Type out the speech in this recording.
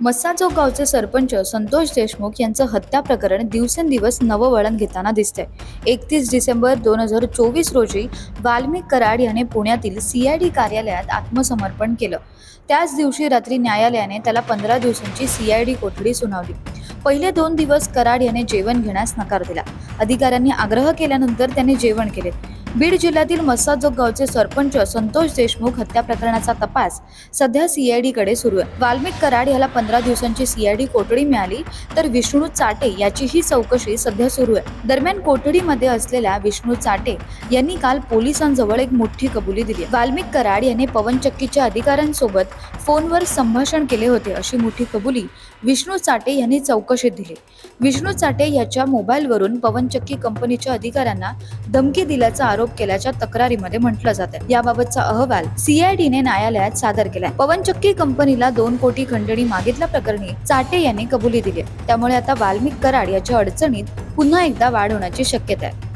मस्साजोग गावचे सरपंच संतोष देशमुख यांचं हत्या प्रकरण दिवसेंदिवस नवं वळण घेताना दिसतंय. एकतीस डिसेंबर दोन हजार चोवीस रोजी वाल्मिक कराड याने पुण्यातील सीआयडी कार्यालयात आत्मसमर्पण केलं. त्याच दिवशी रात्री न्यायालयाने त्याला पंधरा दिवसांची सीआयडी कोठडी सुनावली. पहिले दोन दिवस कराड याने जेवण घेण्यास नकार दिला. अधिकाऱ्यांनी आग्रह केल्यानंतर त्याने जेवण केले. बीड जिल्ह्यातील मस्साजोग गावचे सरपंच संतोष देशमुख हत्या प्रकरणाचा तपास सध्या सीआयडी कडे सुरू आहे. वाल्मिक कराड याला पंधरा दिवसांची सीआयडी कोठडी मिळाली तर विष्णू चाटे याचीही चौकशी सध्या सुरू आहे. दरम्यान कोठडीमध्ये असलेल्या विष्णू चाटे यांनी काल पोलिसांजवळ एक मोठी कबुली दिली वाल्मिक कराड यांनी पवनचक्कीच्या अधिकाऱ्यांसोबत फोनवर संभाषण केले होते अशी मोठी कबुली विष्णू चाटे यांनी चौकशीत दिली. विष्णू चाटे याच्या मोबाईलवरून पवनचक्की कंपनीच्या अधिकाऱ्यांना धमकी दिल्याचा आरोप केल्याच्या तक्रारीमध्ये म्हटलं जातं याबाबतचा अहवाल सीआयडीने न्यायालयात सादर केलाय. पवनचक्की कंपनीला दोन कोटी खंडणी मागितल्या प्रकरणी चाटे यांनी कबुली दिली त्यामुळे आता वाल्मिक कराड याच्या अडचणीत पुन्हा एकदा वाढ होण्याची शक्यता आहे.